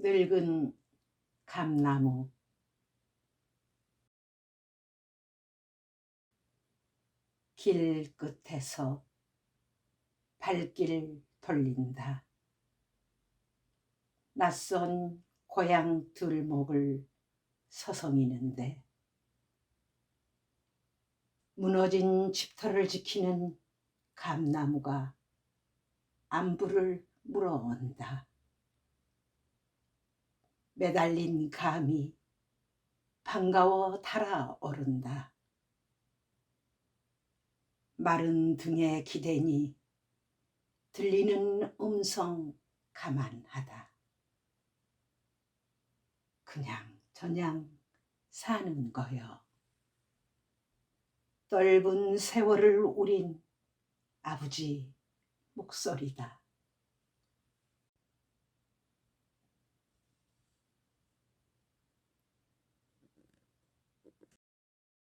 늙은 감나무 길 끝에서 발길 돌린다. 낯선 고향 들목을 서성이는데 무너진 집터를 지키는 감나무가 안부를 물어온다. 매달린 감이 반가워 달아오른다. 마른 등에 기대니 들리는 음성 가만하다. 그냥 저냥 사는 거요. 떫은 세월을 우린 아버지 목소리다.